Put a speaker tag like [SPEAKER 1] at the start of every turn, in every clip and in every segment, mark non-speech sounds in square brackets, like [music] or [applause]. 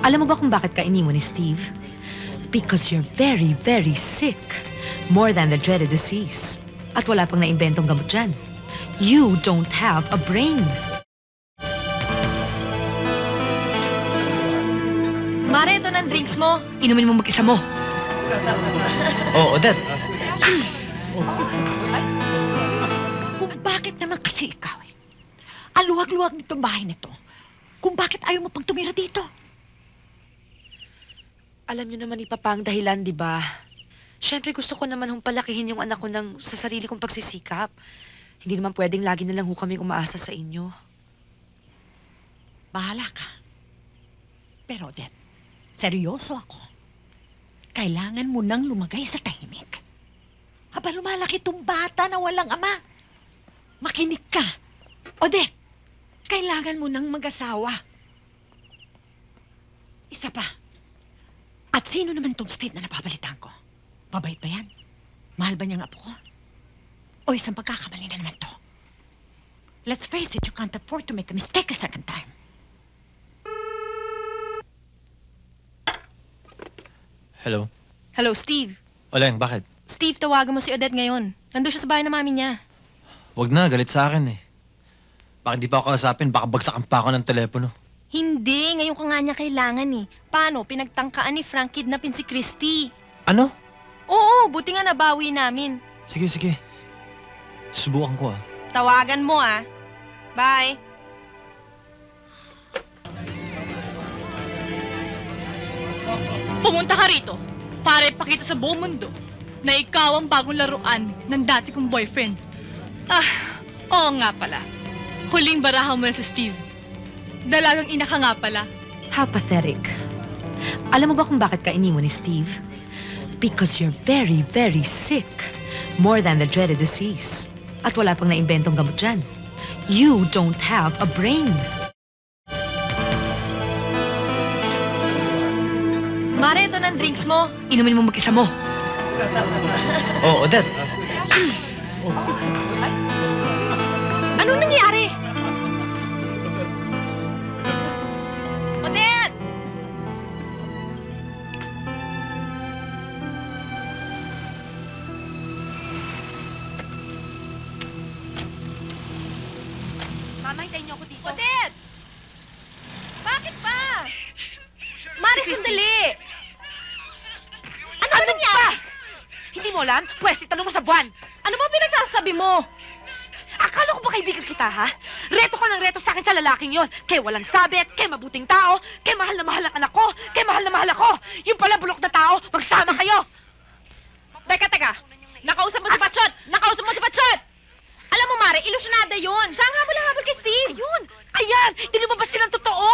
[SPEAKER 1] Alam mo ba kung bakit ka iniwan ni Steve? Because you're very, very sick. More than the dreaded disease. At wala pang naimbentong gamot dyan. You don't have a brain.
[SPEAKER 2] Mare, ito ng drinks mo.
[SPEAKER 1] Inumin mo mag-isa mo.
[SPEAKER 3] Oh, Odette.
[SPEAKER 4] Kung bakit naman kasi ikaw eh. Aluwag-luwag nitong bahay nito. Kung bakit ayaw mo pang tumira dito.
[SPEAKER 1] Alam niyo naman ipapang dahilan, di ba? Siyempre gusto ko naman hong palakihin yung anak ko ng sa sarili kong pagsisikap. Hindi naman pwedeng lagi na lang ho kami umaasa sa inyo.
[SPEAKER 4] Bahala ka. Pero Odette, seryoso ako. Kailangan mo nang lumagay sa tahimik. Haba lumalaki tong bata na walang ama. Makinig ka. Odette, kailangan mo nang mag-asawa. Isa pa. At sino naman tong Steve na napabalitan ko? Mabait ba yan? Mahal ba niya ang apo ko? O isang pagkakamali na naman to? Let's face it, you can't afford to make a mistake a second time.
[SPEAKER 3] Hello.
[SPEAKER 2] Hello, Steve.
[SPEAKER 3] Oleng, bakit?
[SPEAKER 2] Steve, tawagan mo si Odette ngayon. Nandun siya sa bahay ng mami niya.
[SPEAKER 3] Wag na, galit sa akin eh. Baka di pa ako kasapin, baka bagsakan pa ako ng telepono.
[SPEAKER 2] Hindi, ngayon ka nga niya kailangan eh. Paano? Pinagtangkaan ni Frank kidnapin si Christy.
[SPEAKER 3] Ano?
[SPEAKER 2] Oo, buti nga nabawi namin.
[SPEAKER 3] Sige, sige. Subukan ko ah.
[SPEAKER 2] Tawagan mo ah. Bye.
[SPEAKER 5] Pumunta ka rito para ipakita sa buong mundo na ikaw ang bagong laruan ng dati kong boyfriend. Ah, oo nga pala. Huling barahan mo na si Steve. Dalagang ina ka nga pala.
[SPEAKER 1] How pathetic. Alam mo ba kung bakit ka iniwan ni Steve? Because you're very, very sick. More than the dreaded disease. At wala pang naimbentong gamot dyan. You don't have a brain.
[SPEAKER 2] Mare, ito ng drinks mo.
[SPEAKER 1] Inumin mo mag-isa mo.
[SPEAKER 3] Oh, [laughs] Odette.
[SPEAKER 1] Mo alam? Pwes, itanong mo sa buwan.
[SPEAKER 2] Ano ba pinagsasabi mo?
[SPEAKER 1] Akala ko ba kaibigan kita, ha? Reto ko ng reto sa akin sa lalaking yon. Kay walang sabit, kay mabuting tao, kay mahal na mahal ang anak ko, kay mahal na mahal ako. Yung pala bulok na tao, magsama kayo.
[SPEAKER 2] Teka, teka. Nakausap mo si Patsyot! Nakausap mo si Patsyot! Alam mo, Mare, ilusyonada yun. Siya ang habol-habol kay Steve.
[SPEAKER 1] Ayun! Ayan! Di lumabas silang totoo!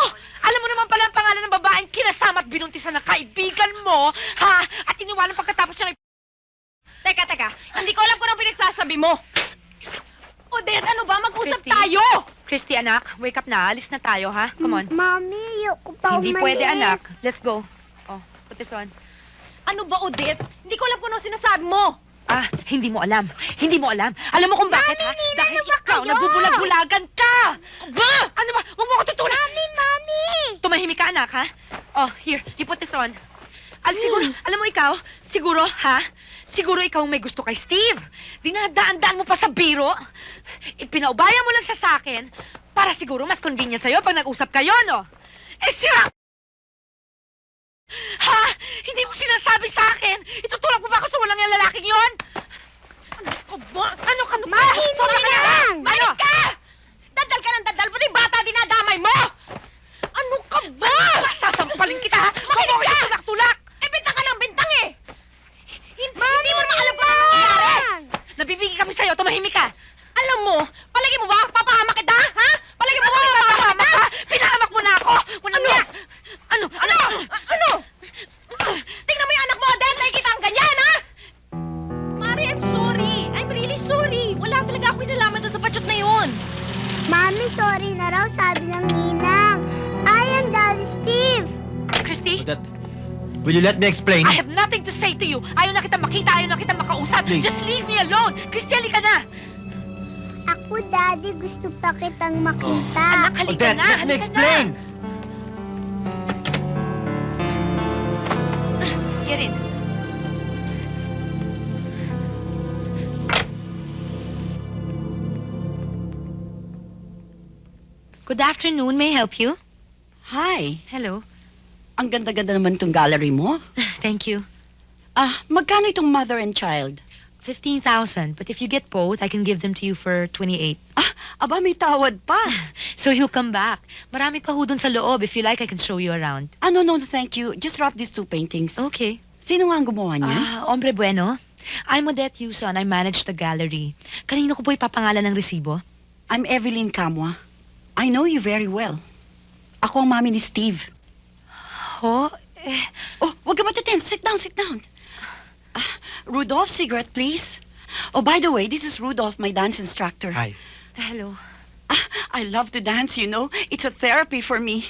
[SPEAKER 1] Alam mo naman pala ang pangalan ng babaeng kinasama at binuntisan ng kaibigan mo, ha? At iniwanan pagkatapos siyang
[SPEAKER 2] Teka, teka. Hindi ko alam kung anong pinagsasabi mo. Odette, ano ba? Mag-usap
[SPEAKER 1] Christy?
[SPEAKER 2] tayo!
[SPEAKER 1] Christy, anak, wake up na. Alis na tayo, ha? Come on.
[SPEAKER 6] Mami, ayoko pa
[SPEAKER 1] Hindi
[SPEAKER 6] umalis.
[SPEAKER 1] pwede, anak. Let's go. Oh, put this on.
[SPEAKER 2] Ano ba, Odette? Hindi ko alam kung anong sinasabi mo.
[SPEAKER 1] Ah, hindi mo alam. Hindi mo alam. Alam mo kung bakit, ha?
[SPEAKER 6] Nina,
[SPEAKER 1] Dahil
[SPEAKER 6] ano ba
[SPEAKER 1] ikaw,
[SPEAKER 6] kayo?
[SPEAKER 1] nabubulag-bulagan ka!
[SPEAKER 2] Ba?
[SPEAKER 1] Ano ba? Huwag mo ako tutulan!
[SPEAKER 6] Mami, mami!
[SPEAKER 1] Tumahimik ka, anak, ha? Oh, here, you put this on. Al, siguro, alam mo ikaw, siguro, ha? Siguro ikaw ang may gusto kay Steve. Dinadaan-daan mo pa sa biro. Ipinaubaya mo lang siya sa akin para siguro mas convenient sa'yo pag nag-usap kayo, no? Eh, sira! Ha? Hindi mo sinasabi sa akin? Itutulak mo ba ako sa walang yung lalaking yon? Ano ka ba? Ano ka? Ano Sobra ka
[SPEAKER 6] lang!
[SPEAKER 1] Ano?
[SPEAKER 2] Ka! Dadal ka ng dadal, pati bata dinadamay mo! Ano ka ba?
[SPEAKER 1] Ano? Sasampalin kita, ha? Huwag mo ako tulak-tulak!
[SPEAKER 3] Let me explain?
[SPEAKER 1] I have nothing to say to you. Ayaw na kita makita, ayaw na kita makausap.
[SPEAKER 3] Please.
[SPEAKER 1] Just leave me alone. Christy, halika na.
[SPEAKER 6] Ako, Daddy, gusto pa kitang makita.
[SPEAKER 1] Anak, halika
[SPEAKER 3] Odette,
[SPEAKER 1] na.
[SPEAKER 3] let me
[SPEAKER 1] halika
[SPEAKER 3] explain!
[SPEAKER 1] Na. Get in. Good afternoon. May I help you?
[SPEAKER 7] Hi.
[SPEAKER 1] Hello.
[SPEAKER 7] Ang ganda-ganda naman tong gallery mo. [laughs]
[SPEAKER 1] Thank you.
[SPEAKER 7] Ah, magkano itong mother and child?
[SPEAKER 1] 15,000. But if you get both, I can give them to you for 28.
[SPEAKER 7] Ah, aba may tawad pa. [laughs]
[SPEAKER 1] So you'll come back. Marami pa ho dun sa loob. If you like, I can show you around.
[SPEAKER 7] Ah, no, no, thank you. Just wrap these two paintings.
[SPEAKER 1] Okay.
[SPEAKER 7] Sino nga ang gumawa niya?
[SPEAKER 1] Ah, hombre bueno. I'm Odette Yuson. I manage the gallery. Kanino ko po ipapangalan ng resibo?
[SPEAKER 7] I'm Evelyn Kamwa. I know you very well. Ako ang mami ni Steve.
[SPEAKER 1] Ho? Eh,
[SPEAKER 7] Oh, wag ka matiten. Sit down, sit down. Ah, Rudolph, cigarette, please. Oh, by the way, this is Rudolph, my dance instructor.
[SPEAKER 3] Hi.
[SPEAKER 1] hello.
[SPEAKER 7] Ah, I love to dance, you know. It's a therapy for me.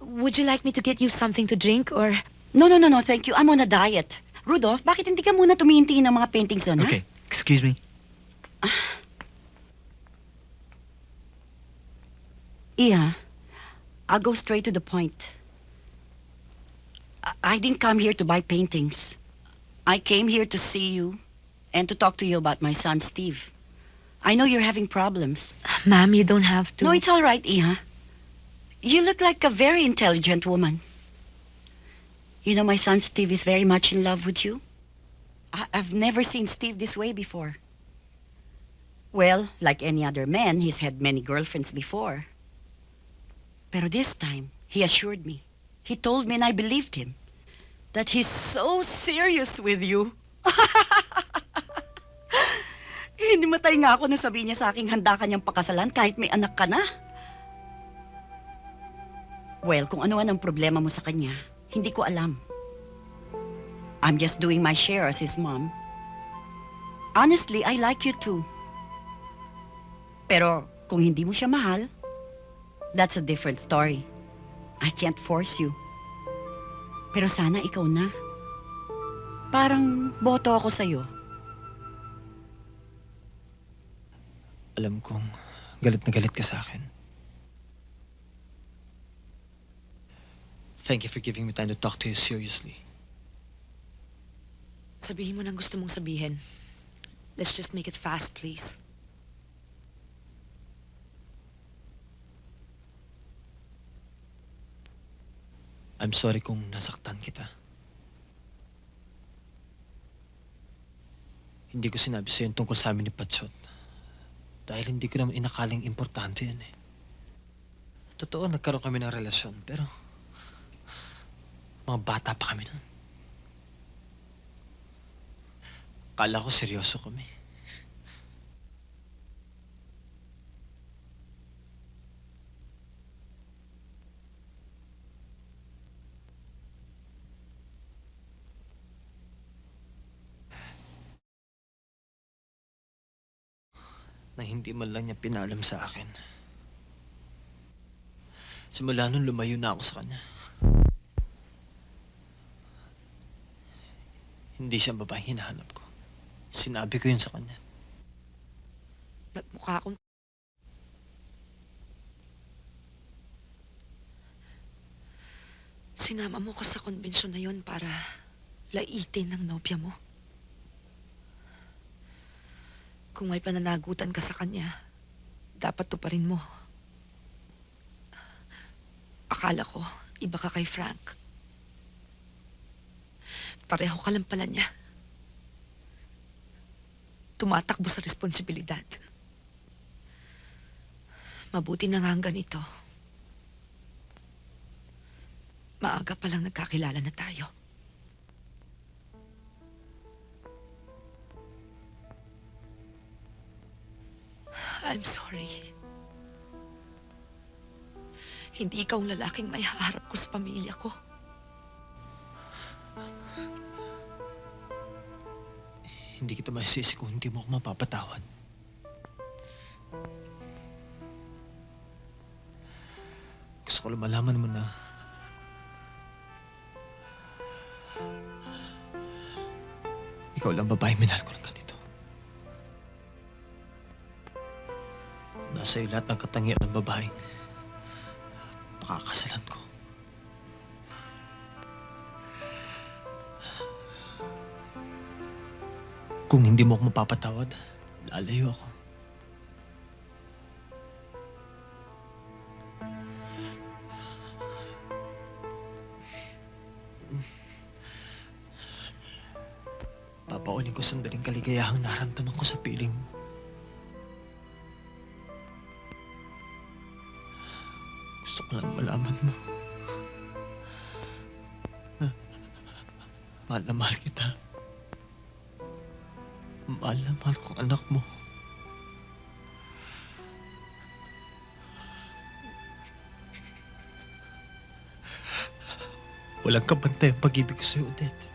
[SPEAKER 1] Would you like me to get you something to drink or...
[SPEAKER 7] No, no, no, no, thank you. I'm on a diet. Rudolph, bakit hindi ka muna tumitingin ng mga paintings doon, ha?
[SPEAKER 3] Okay. Excuse me.
[SPEAKER 7] Iha, I'll go straight to the point. I- didn't come here to buy paintings. I came here to see you and to talk to you about my son, Steve. I know you're having problems.
[SPEAKER 1] Ma'am, you don't have to...
[SPEAKER 7] No, it's all right, Iha. You look like a very intelligent woman. You know, my son Steve is very much in love with you. I- I've never seen Steve this way before. Well, like any other man, he's had many girlfriends before. Pero this time, he assured me. He told me and I believed him. That he's so serious with you. [laughs] Hindi matay nga ako nung sabihin niya sa aking handa kanyang pakasalan kahit may anak ka na. Well, kung ano ang problema mo sa kanya, hindi ko alam. I'm just doing my share as his mom. Honestly, I like you too. Pero kung hindi mo siya mahal, that's a different story. I can't force you. Pero sana ikaw na. Parang boto ako sa'yo.
[SPEAKER 3] Alam kong galit na galit ka sa akin. Thank you for giving me time to talk to you seriously.
[SPEAKER 1] Sabihin mo nang gusto mong sabihin. Let's just make it fast, please.
[SPEAKER 3] I'm sorry kung nasaktan kita. Hindi ko sinabi sa'yo yung tungkol sa amin ni Patsot. Dahil hindi ko naman inakaling importante yan eh. Totoo, nagkaroon kami ng relasyon, pero... Mga bata pa kami nun. Kala ko seryoso kami. Na hindi man lang niya pinalam sa akin. Simula nun lumayo na ako sa kanya. Hindi siya ang babaeng hinahanap ko. Sinabi ko yun sa kanya.
[SPEAKER 1] Nagmukha akong... Sinama mo ko sa konbensyon na yon para laitin ng nobya mo. Kung may pananagutan ka sa kanya, dapat tuparin mo. Akala ko, iba ka kay Frank. Pareho ka lang pala niya. Tumatakbo sa responsibilidad. Mabuti na nga ang ganito. Maaga pa lang nagkakilala na tayo. I'm sorry. Hindi ikaw ang lalaking may haharap ko sa pamilya ko.
[SPEAKER 3] Hindi kita masisi kung hindi mo ako mapapatawad. Gusto ko lang malaman mo na ikaw lang babae minahal ko ng Wala sa'yo lahat ng katangian ng babaeng pakakasalan ko. Kung hindi mo ako mapapatawad, lalayo ako. Mahal na mahal kita. Mahal na mahal kong anak mo. Walang kabantay ang pag-ibig ko sa'yo, Odette.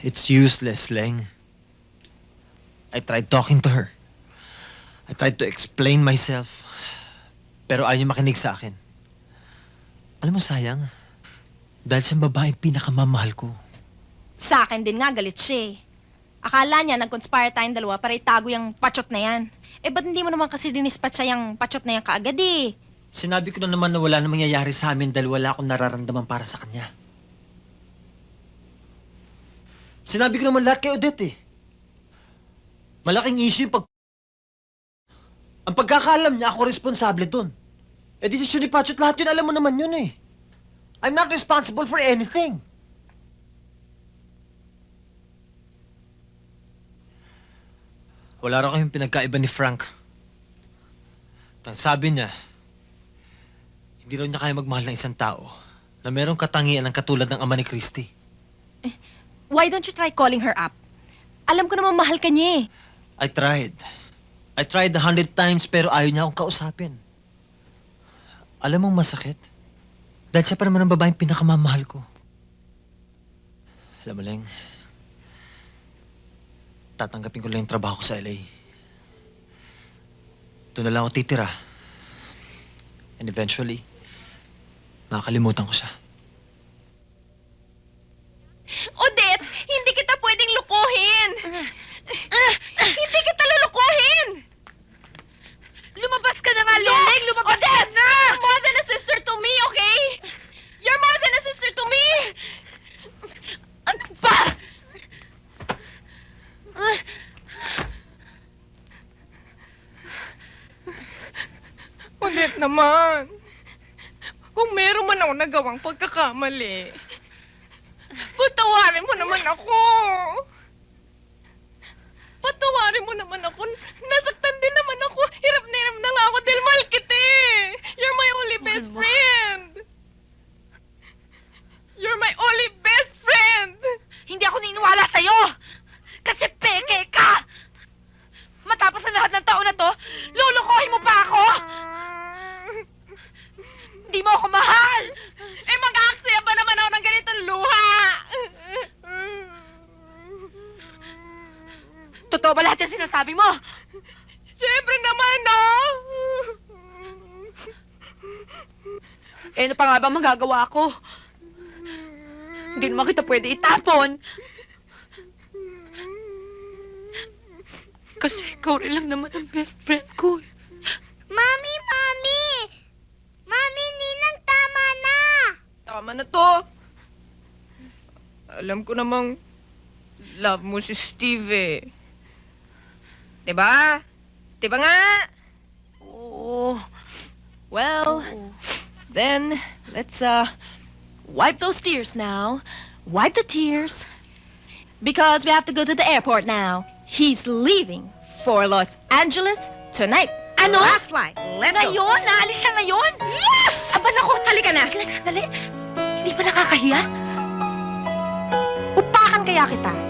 [SPEAKER 3] It's useless, Leng. I tried talking to her. I tried to explain myself. Pero ayaw niya makinig sa akin. Alam mo, sayang. Dahil sa babaeng pinakamamahal ko.
[SPEAKER 2] Sa akin din nga, galit siya eh. Akala niya nag-conspire tayong dalawa para itago yung pachot na yan. Eh, ba't hindi mo naman kasi dinispatcha yung pachot na yan kaagad eh?
[SPEAKER 3] Sinabi ko na naman na wala na mangyayari sa amin dahil wala akong nararamdaman para sa kanya. Sinabi ko naman lahat kay Odette eh. Malaking issue yung pag... Ang pagkakaalam niya ako responsable dun. Eh desisyon ni Patchot lahat yun, alam mo naman yun eh. I'm not responsible for anything. Wala raw kayong pinagkaiba ni Frank. Tang sabi niya, hindi raw niya kaya magmahal ng isang tao na merong katangian ng katulad ng ama ni Christy.
[SPEAKER 2] Why don't you try calling her up? Alam ko naman mahal ka niya eh.
[SPEAKER 3] I tried. I tried a hundred times pero ayaw niya akong kausapin. Alam mong masakit? Dahil siya pa naman ang babaeng pinakamamahal ko. Alam mo, Leng, tatanggapin ko lang yung trabaho ko sa LA. Doon na lang ako titira. And eventually, makakalimutan ko siya.
[SPEAKER 2] Hindi kita pwedeng lukuhin! hindi kita lulukuhin!
[SPEAKER 1] Lumabas ka na nga, Leleng! Lumabas ka na!
[SPEAKER 2] You're more than a sister to me, okay? You're more than a sister to me!
[SPEAKER 1] Ano ba?
[SPEAKER 8] Ulit naman. Kung meron man ako nagawang pagkakamali, patawarin mo naman ako. Patawarin mo naman ako. Nasaktan din naman ako. Hirap na hirap na nga ako dahil mahal kita eh. You're my only best friend. You're my only best friend.
[SPEAKER 1] Hindi ako niniwala sa'yo! Kasi peke ka! Matapos ang lahat ng taon na to, lulukohin mo pa ako! Hindi mo ako mahal!
[SPEAKER 8] Eh mag-aaksaya ba naman ako ng ganitong luha?
[SPEAKER 1] Totoo ba lahat yung sinasabi mo?
[SPEAKER 8] Siyempre naman, no?
[SPEAKER 1] Eh, ano pa nga ba magagawa ko? Hindi naman kita pwede itapon. Kasi ikaw rin lang naman ang best friend ko. eh.
[SPEAKER 6] Mami, Mami! Mami, Ninang, tama na!
[SPEAKER 8] Tama na to. Alam ko namang love mo si Steve eh. Diba? Diba nga?
[SPEAKER 1] Oo.
[SPEAKER 2] Well, then, let's, uh, wipe those tears now. Wipe the tears. Because we have to go to the airport now. He's leaving for Los Angeles tonight.
[SPEAKER 1] Ano?
[SPEAKER 2] Last flight. Let's go.
[SPEAKER 1] Ngayon? Naalis siya ngayon?
[SPEAKER 2] Yes!
[SPEAKER 1] Aba nako,
[SPEAKER 2] Halika na.
[SPEAKER 1] Sandali, sandali. Hindi ba nakakahiya?
[SPEAKER 2] Upakan kaya kita.